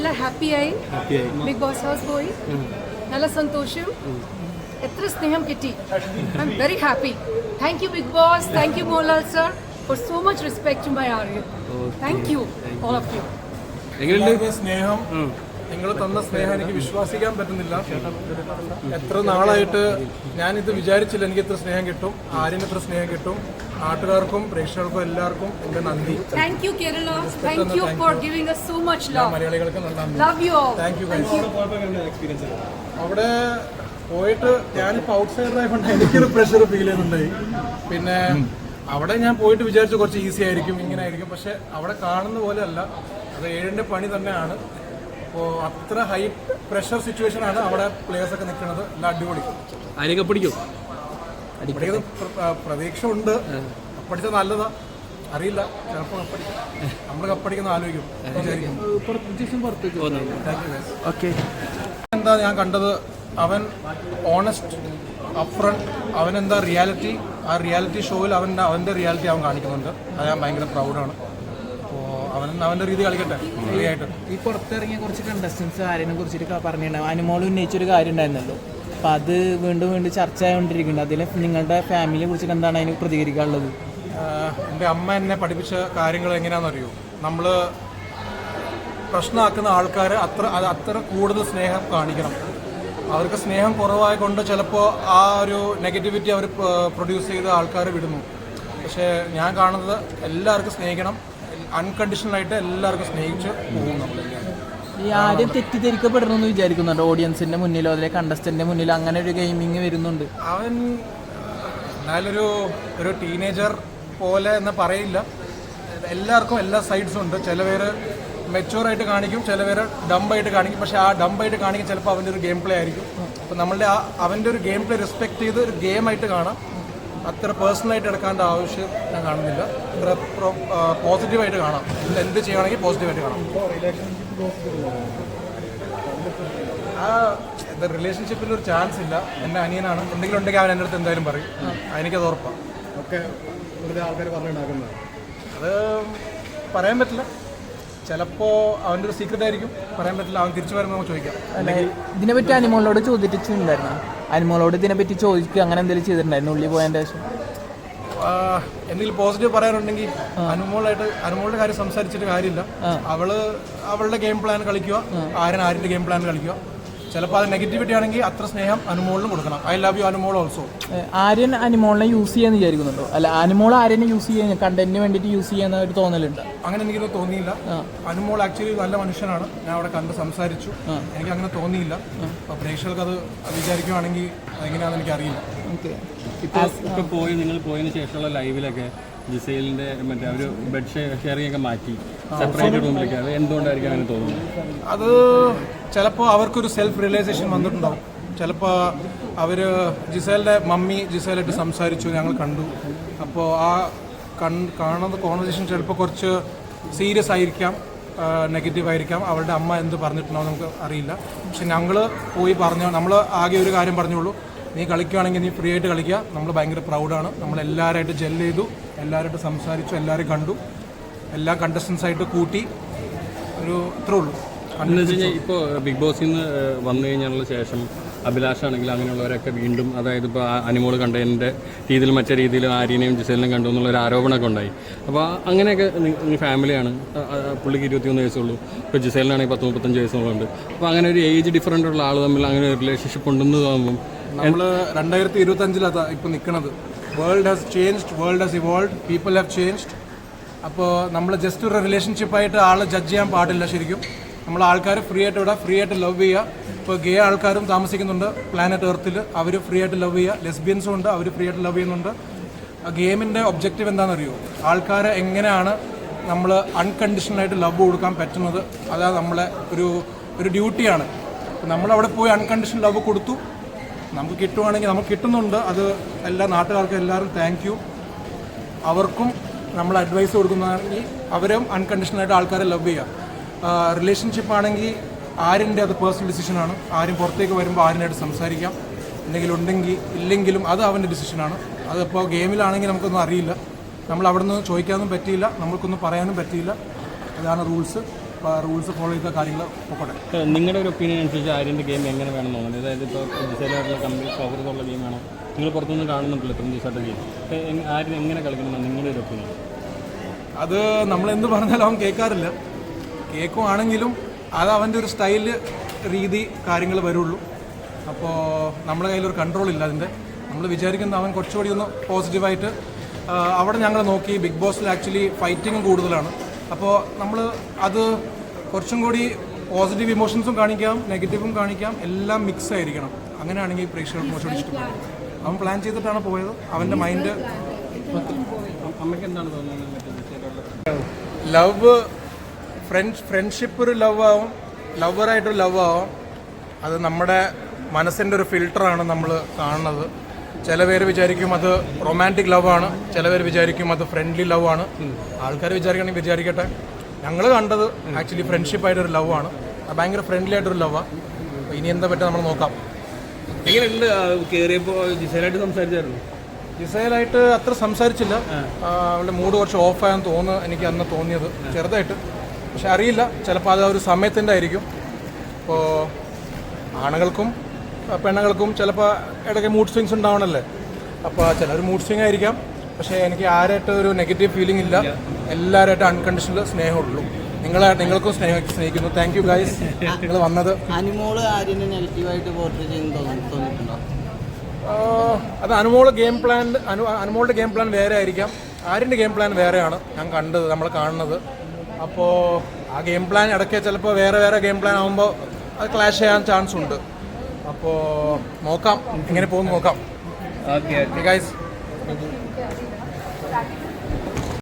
എല്ലാ ഹാപ്പിയായി ആയി. ബിഗ് ബോസ് ഹൗസ് പോയി. നല്ല സന്തോഷം. എത്ര സ്നേഹം കിട്ടി. I am very happy thank you big boss thank you Mohanlal sir for so much respect to my R U thank you all of you സ്നേഹം. നിങ്ങൾ തന്ന സ്നേഹം എനിക്ക് വിശ്വസിക്കാൻ പറ്റുന്നില്ല. എത്ര നാളായിട്ട് ഞാനിത് വിചാരിച്ചില്ല എനിക്ക് എത്ര സ്നേഹം കിട്ടും. ആര്യന് ഇത്ര സ്നേഹം കിട്ടും. നാട്ടുകാർക്കും പ്രേക്ഷകർക്കും എല്ലാവർക്കും എന്റെ നന്ദി. Thank you Kerala thank you for giving us so much love മലയാളികൾക്ക് you all. താങ്ക് യു അവിടെ പോയിട്ട് ഞാൻ ഞാനിപ്പോൾ ഔട്ട്സൈഡർ ആയതുകൊണ്ട് എനിക്കൊരു പ്രഷർ ഫീൽ ചെയ്യുന്നുണ്ടായി. പിന്നെ അവിടെ ഞാൻ പോയിട്ട് വിചാരിച്ചു കുറച്ച് ഈസി ആയിരിക്കും ഇങ്ങനെ ആയിരിക്കും. പക്ഷെ അവിടെ കാണുന്ന പോലെ അല്ല. അത് ഏഴിന്റെ പണി തന്നെയാണ്. അപ്പോൾ അത്ര ഹൈ പ്രഷർ സിറ്റുവേഷൻ ആണ് അവിടെ പ്ലേയേഴ്സ് ഒക്കെ നിൽക്കുന്നത്. എല്ലാം അടിപൊളി. കപ്പടിക്കും പഠിക്കുന്നത് പ്രതീക്ഷ ഉണ്ട് പഠിച്ചത് നല്ലതാ. അറിയില്ല. ചിലപ്പോൾ കപ്പടിക്കും നമ്മൾ കപ്പടിക്കുന്ന ആലോചിക്കും. ഓക്കെ. എന്താ ഞാൻ കണ്ടത്? അവൻ ഓണസ്റ്റ് അപ്രണ്ട് അവൻ എന്താ റിയാലിറ്റി ആ റിയാലിറ്റി ഷോയിൽ അവൻ അവന്റെ റിയാലിറ്റി അവൻ കാണിക്കുന്നുണ്ട്. അത് ഞാൻ ഭയങ്കര പ്രൗഡാണ് അപ്പോ അവൻ അവന്റെ രീതി കളിക്കട്ടെ. ഫ്രീ ആയിട്ട്. ഈ പുറത്തിറങ്ങിയ കുറച്ച് കണ്ടസ്റ്റൻസ് ആരെയും കുറിച്ചിട്ട് പറഞ്ഞിട്ടുണ്ടാവും. അനുമോൾ ഉന്നയിച്ചൊരു കാര്യം ഉണ്ടായിരുന്നല്ലോ. അപ്പം അത് വീണ്ടും വീണ്ടും ചർച്ച ആയിക്കൊണ്ടിരിക്കുന്നുണ്ട് അതിൽ നിങ്ങളുടെ ഫാമിലിയെ കുറിച്ചിട്ട് എന്താണ് അതിന് പ്രതികരിക്കാനുള്ളത്? എന്റെ അമ്മ എന്നെ പഠിപ്പിച്ച കാര്യങ്ങൾ എങ്ങനെയാണെന്നറിയോ? നമ്മൾ പ്രശ്നമാക്കുന്ന ആൾക്കാർ അത്ര അത്ര കൂടുതൽ സ്നേഹം കാണിക്കണം. അവർക്ക് സ്നേഹം കുറവായതുകൊണ്ട് ചിലപ്പോൾ ആ ഒരു നെഗറ്റിവിറ്റി അവർ പ്രൊഡ്യൂസ് ചെയ്ത ആൾക്കാർ വിടുന്നു. പക്ഷേ ഞാൻ കാണുന്നത് എല്ലാവർക്കും സ്നേഹിക്കണം. അൺകണ്ടീഷണലായിട്ട് എല്ലാവർക്കും സ്നേഹിച്ച് പോകും നമ്മളെല്ലാവരും ഈ ആരും തെറ്റിദ്ധരിക്കപ്പെടണമെന്ന് വിചാരിക്കുന്നുണ്ട്. ഓഡിയൻസിന്റെ മുന്നിലോ അതിലെ കണ്ടസ്റ്റന്റിന്റെ മുന്നിലോ അങ്ങനെ ഒരു ഗെയിമിങ് വരുന്നുണ്ട്. അവൻ എന്നാലൊരു ഒരു ടീനേജർ പോലെ എന്ന് പറയില്ല. എല്ലാവർക്കും എല്ലാ സൈഡ്സും ഉണ്ട്. ചില പേര് മെച്ചൂറായിട്ട് കാണിക്കും ചില പേര് ഡംബായിട്ട് കാണിക്കും. പക്ഷെ ആ ഡംബായിട്ട് കാണിക്കും ചിലപ്പോൾ അവന്റെ ഒരു ഗെയിം പ്ലേ ആയിരിക്കും. അപ്പോൾ നമ്മളുടെ ആ അവന്റെ ഒരു ഗെയിം പ്ലേ റെസ്പെക്ട് ചെയ്ത് ഒരു ഗെയിമായിട്ട് കാണാം. അത്ര പേഴ്സണലായിട്ട് എടുക്കേണ്ട ആവശ്യം ഞാൻ കാണുന്നില്ല. അത്ര പോസിറ്റീവായിട്ട് കാണാം. എന്ത് ചെയ്യുകയാണെങ്കിൽ പോസിറ്റീവായിട്ട് കാണാം. ആ റിലേഷൻഷിപ്പിൽ ഒരു ചാൻസ് ഇല്ല. എന്റെ അനിയനാണ്. എന്തെങ്കിലും ഉണ്ടെങ്കിൽ അവൻ എന്റെ അടുത്ത് എന്തായാലും പറയും. എനിക്കത് ഉറപ്പാണ് ഒക്കെ വെറുതെ ആൾക്കാർ പറഞ്ഞുണ്ടാക്കുന്നത്. അത് പറയാൻ പറ്റില്ല. ചിലപ്പോ അവന്റെ ഒരു സീക്രട്ട് ആയിരിക്കും. പറയാൻ പറ്റില്ല. അവൻ തിരിച്ചു വരുമ്പോൾ നമുക്ക് ചോദിക്കാം. ഇതിനെപ്പറ്റി അനിമോളോട് ചോദിച്ചിട്ടുണ്ടായിരുന്നു? അനിമോളോട് ഇതിനെപ്പറ്റി ചോദിക്കുക അങ്ങനെ എന്തെങ്കിലും ചെയ്തിട്ടുണ്ടായിരുന്നു? ഉള്ളി പോയതിന്റെ ശേഷം? എന്തെങ്കിലും പോസിറ്റീവ് പറയാനുണ്ടെങ്കിൽ അനുമോളായിട്ട് അനുമോളുടെ കാര്യം സംസാരിച്ചിട്ട് കാര്യമില്ല. അവൾ അവളുടെ ഗെയിം പ്ലാൻ കളിക്കുക. ആരൻ ആരിന്റെ ഗെയിം പ്ലാൻ കളിക്കുക. ചിലപ്പോൾ അത് നെഗറ്റിവിറ്റി ആണെങ്കിൽ അത്ര സ്നേഹം അനുമോളിനും കൊടുക്കണം. I love you Anumol also Aryan അനുമോളിനെ use ചെയ്യാന്ന് വിചാരിക്കുന്നുണ്ടോ? അല്ല അനുമോൾ ആര്യനെ യൂസ് ചെയ്യാൻ കണ്ടന്റിന് വേണ്ടിയിട്ട് യൂസ് ചെയ്യുന്ന ഒരു തോന്നലുണ്ട്. അങ്ങനെ എനിക്ക് തോന്നിയില്ല. അനുമോൾ ആക്ച്വലി നല്ല മനുഷ്യനാണ്. ഞാൻ അവിടെ കണ്ട് സംസാരിച്ചു. എനിക്ക് അങ്ങനെ തോന്നിയില്ല. പ്രേക്ഷകർക്ക് അത് വിചാരിക്കുവാണെങ്കിൽ അതെങ്ങനെയാണെന്ന് എനിക്ക് അറിയില്ല ഇപ്പോൾ പോയി നിങ്ങൾ പോയതിന് ശേഷമുള്ള ലൈവിലൊക്കെ ജിസൈലിന്റെ മറ്റേ ഒരു ബെഡ് ഷെയറിംഗ് ഒക്കെ മാറ്റി. സെപ്പറേറ്റ് റൂമിലേക്ക് അത് എന്തുകൊണ്ടായിരിക്കും അങ്ങനെ തോന്നുന്നത്? അത് ചിലപ്പോൾ അവർക്കൊരു സെൽഫ് റിയലൈസേഷൻ വന്നിട്ടുണ്ടാവും. ചിലപ്പോൾ അവർ ജിസേലിന്റെ മമ്മി ജിസേലായിട്ട് സംസാരിച്ചു ഞങ്ങൾ കണ്ടു. അപ്പോൾ ആ കൺ കാണുന്ന കോൺവെർസേഷൻ ചിലപ്പോൾ കുറച്ച് സീരിയസ് ആയിരിക്കാം നെഗറ്റീവ് ആയിരിക്കാം. അവരുടെ അമ്മ എന്ത് പറഞ്ഞിട്ടുണ്ടോ നമുക്ക് അറിയില്ല. പക്ഷെ ഞങ്ങൾ പോയി പറഞ്ഞു നമ്മൾ ആകെ ഒരു കാര്യം പറഞ്ഞുള്ളൂ. നീ കളിക്കുകയാണെങ്കിൽ നീ ഫ്രീ ആയിട്ട് കളിക്കുക. നമ്മൾ ഭയങ്കര പ്രൗഡാണ് നമ്മൾ എല്ലാവരായിട്ട് ജെൽ ചെയ്തു എല്ലാവരായിട്ട് സംസാരിച്ചു എല്ലാവരും കണ്ടു. എല്ലാ കണ്ടസ്റ്റൻസായിട്ട് കൂട്ടി ഒരു ഇത്രേ ഉള്ളൂ. വെച്ച് കഴിഞ്ഞാൽ ഇപ്പോൾ ബിഗ് ബോസിൽ നിന്ന് വന്നു കഴിഞ്ഞാലുള്ള ശേഷം അഭിലാഷാണെങ്കിൽ അങ്ങനെയുള്ളവരൊക്കെ വീണ്ടും അതായത് ഇപ്പോൾ അനിമോൾ കണ്ടതിന്റെ രീതിയിൽ മറ്റേ രീതിയിൽ ആര്യനെയും ജിസേലിനെയും കണ്ടു എന്നുള്ള ഒരു ആരോപണമൊക്കെ ഉണ്ടായി. അപ്പോൾ അങ്ങനെയൊക്കെ ഫാമിലിയാണ്. പുള്ളിക്ക് ഇരുപത്തിയൊന്ന് വയസ്സുള്ളൂ ഇപ്പോൾ ജിസേലിനാണെങ്കിൽ പത്ത് മുപ്പത്തഞ്ച് വയസ്സുള്ളുണ്ട് അപ്പോൾ അങ്ങനെ ഒരു ഏജ് ഡിഫറന്റ് ഉള്ള ആൾ തമ്മിൽ അങ്ങനെ ഒരു റിലേഷൻഷിപ്പ് ഉണ്ടെന്ന് തോന്നുമ്പം നമ്മൾ രണ്ടായിരത്തി ഇരുപത്തി അഞ്ചിലാണ് ഇപ്പോൾ നിൽക്കുന്നത് world has changed world has evolve people have changed അപ്പോൾ നമ്മൾ ജസ്റ്റ് ഒരു റിലേഷൻഷിപ്പായിട്ട് ആൾ ജഡ്ജ് ചെയ്യാൻ പാടില്ല ശരിക്കും. നമ്മൾ ആൾക്കാർ ഫ്രീ ആയിട്ട് വിടാം ഫ്രീ ആയിട്ട് ലവ് ചെയ്യുക ഇപ്പോൾ ഗേ ആൾക്കാരും താമസിക്കുന്നുണ്ട് പ്ലാനറ്റ് എർത്തിൽ അവർ ഫ്രീ ആയിട്ട് ലവ് ചെയ്യുക ലെസ്ബിയൻസും ഉണ്ട് അവർ ഫ്രീ ആയിട്ട് ലവ് ചെയ്യുന്നുണ്ട്. ഗെയിമിന്റെ ഒബ്ജക്റ്റീവ് എന്താണെന്നറിയോ? ആൾക്കാരെ എങ്ങനെയാണ് നമ്മൾ അൺകണ്ടീഷണലായിട്ട് ലവ് കൊടുക്കാൻ പറ്റുന്നത്? അതാ നമ്മളെ ഒരു ഒരു ഡ്യൂട്ടിയാണ് നമ്മളവിടെ പോയി അൺകണ്ടീഷണൽ ലവ് കൊടുത്തു. നമുക്ക് കിട്ടുവാണെങ്കിൽ നമുക്ക് കിട്ടുന്നുണ്ട്. അത് എല്ലാ നാട്ടുകാർക്കും എല്ലാവരും താങ്ക് യു അവർക്കും നമ്മൾ അഡ്വൈസ് കൊടുക്കുന്നതാണെങ്കിൽ അവരും അൺകണ്ടീഷണലായിട്ട് ആൾക്കാരെ ലവ് ചെയ്യുക റിലേഷൻഷിപ്പ് ആണെങ്കിൽ ആരിന്റെ അത് പേഴ്സണൽ ഡിസിഷനാണ് ആരും പുറത്തേക്ക് വരുമ്പോൾ ആരിനായിട്ട് സംസാരിക്കാം. എന്തെങ്കിലും ഉണ്ടെങ്കിൽ ഇല്ലെങ്കിലും അത് അവന്റെ ഡിസിഷനാണ് അതിപ്പോൾ ഗെയിമിലാണെങ്കിൽ നമുക്കൊന്നും അറിയില്ല. നമ്മൾ അവിടെ നിന്ന് ചോദിക്കാനും പറ്റിയില്ല. നമ്മൾക്കൊന്നും പറയാനും പറ്റിയില്ല. അതാണ് റൂൾസ് റൂൾസ് ഫോളോ ചെയ്ത കാര്യങ്ങൾ പൊക്കോട്ടെ. നിങ്ങളുടെ ഒരു ഒപ്പീനിയൻ അനുസരിച്ച് ആര്യന്റെ ഗെയിം എങ്ങനെ വേണം തോന്നുന്നത് അതായത് ഇപ്പോൾ ജിസേലായിട്ടുള്ള കമ്പനി സൗഹൃദമുള്ള ഗെയിമാണോ നിങ്ങൾ പുറത്തുനിന്ന് കാണുന്നുണ്ടല്ലോ ഇപ്പം ദിവസമായിട്ട് ഗെയിം ആര്യൻ എങ്ങനെ കളിക്കണമെന്നാണ് നിങ്ങളുടെ ഒരു ഒപ്പീനിയൻ അത് നമ്മൾ എന്ത് പറഞ്ഞാലും അവൻ കേൾക്കാറില്ല. കേൾക്കുവാണെങ്കിലും അത് അവന്റെ ഒരു സ്റ്റൈൽ രീതി കാര്യങ്ങൾ വരുള്ളൂ. അപ്പോൾ നമ്മുടെ കയ്യിലൊരു കൺട്രോൾ ഇല്ല അതിന്റെ. നമ്മൾ വിചാരിക്കുന്ന അവൻ കുറച്ചുകൂടി ഒന്ന് പോസിറ്റീവായിട്ട് അവിടെ ഞങ്ങൾ നോക്കി ബിഗ് ബോസിൽ ആക്ച്വലി ഫൈറ്റിങ്ങും കൂടുതലാണ്. അപ്പോൾ നമ്മൾ അത് കുറച്ചും കൂടി പോസിറ്റീവ് ഇമോഷൻസും കാണിക്കാം നെഗറ്റീവും കാണിക്കാം എല്ലാം മിക്സ് ആയിരിക്കണം. അങ്ങനെയാണെങ്കിൽ പ്രേക്ഷകർക്ക് കുറച്ചുകൂടി ഇഷ്ടപ്പെടും. അവൻ പ്ലാൻ ചെയ്തിട്ടാണ് പോയത്. അവന്റെ മൈൻഡ് അമ്മയ്ക്ക് എന്താണ് തോന്നുന്നത്? മറ്റേ ലവ് ഫ്രണ്ട്സ് ഫ്രണ്ട്ഷിപ്പ് ഒരു ലവ് ആവും ലവറായിട്ടൊരു ലവ് ആവും. അത് നമ്മുടെ മനസ്സിന്റെ ഒരു ഫിൽട്ടറാണ് നമ്മൾ കാണുന്നത്. ചില പേര് വിചാരിക്കും അത് റൊമാന്റിക് ലവ് ആണ് ചില പേര് വിചാരിക്കും അത് ഫ്രണ്ട്ലി ലവ് ആണ്. ആൾക്കാർ വിചാരിക്കണമെങ്കിൽ വിചാരിക്കട്ടെ. ഞങ്ങൾ കണ്ടത് ആക്ച്വലി ഫ്രണ്ട്ഷിപ്പ് ആയിട്ടൊരു ലവ് ആണ്. അത് ഭയങ്കര ഫ്രണ്ട്ലി ആയിട്ടൊരു ലവാണ് ഇനി എന്താ പറ്റുക നമ്മൾ നോക്കാം. എങ്ങനെയുണ്ട് കയറിയപ്പോൾ ജിസേലായിട്ട് സംസാരിച്ചായിരുന്നു? ജിസയിലായിട്ട് അത്ര സംസാരിച്ചില്ല. അവളുടെ മൂഡ് കുറച്ച് ഓഫായെന്ന് തോന്നുന്നു എനിക്ക് അന്ന് തോന്നിയത്. ചെറുതായിട്ട്. പക്ഷെ അറിയില്ല. ചിലപ്പോൾ അത് ഒരു സമയത്തിന്റെ ആയിരിക്കും. ഇപ്പോൾ ആണുങ്ങൾക്കും പെണ്ണുങ്ങൾക്കും ചിലപ്പോൾ ഇടയ്ക്ക് മൂഡ് സ്വിങ്സ് ഉണ്ടാവണല്ലേ? അപ്പോൾ ചിലർ മൂഡ് സ്വിങ് ആയിരിക്കാം. പക്ഷേ എനിക്ക് ആരായിട്ട് ഒരു നെഗറ്റീവ് ഫീലിംഗ് ഇല്ല. എല്ലാവരായിട്ട് അൺകണ്ടീഷണൽ സ്നേഹമുള്ളൂ. നിങ്ങളെ നിങ്ങൾക്കും സ്നേഹ സ്നേഹിക്കുന്നു. താങ്ക് യു ഗൈസ് നിങ്ങൾ വന്നത്? അനിമോൾ ആര്യനെ നെഗറ്റീവായിട്ട് പോർട്രേ ചെയ്യുന്നു തോന്നി തോന്നിയിട്ടുണ്ടോ? ആഹ് അത് അനുമോൾ ഗെയിം പ്ലാൻ അനു അനുമോളുടെ ഗെയിം പ്ലാൻ വേറെ ആയിരിക്കാം. ആര്യന്റെ ഗെയിം പ്ലാൻ വേറെയാണ്. ഞാൻ കണ്ടത് നമ്മൾ കാണുന്നത്. അപ്പോൾ ആ ഗെയിം പ്ലാൻ ഇടയ്ക്ക് ചിലപ്പോൾ വേറെ വേറെ ഗെയിം പ്ലാൻ ആകുമ്പോൾ അത് ക്ലാഷ് ചെയ്യാൻ ചാൻസ് ഉണ്ട്. അപ്പോൾ നോക്കാം. ഇങ്ങനെ പോകും നോക്കാം. Okay guys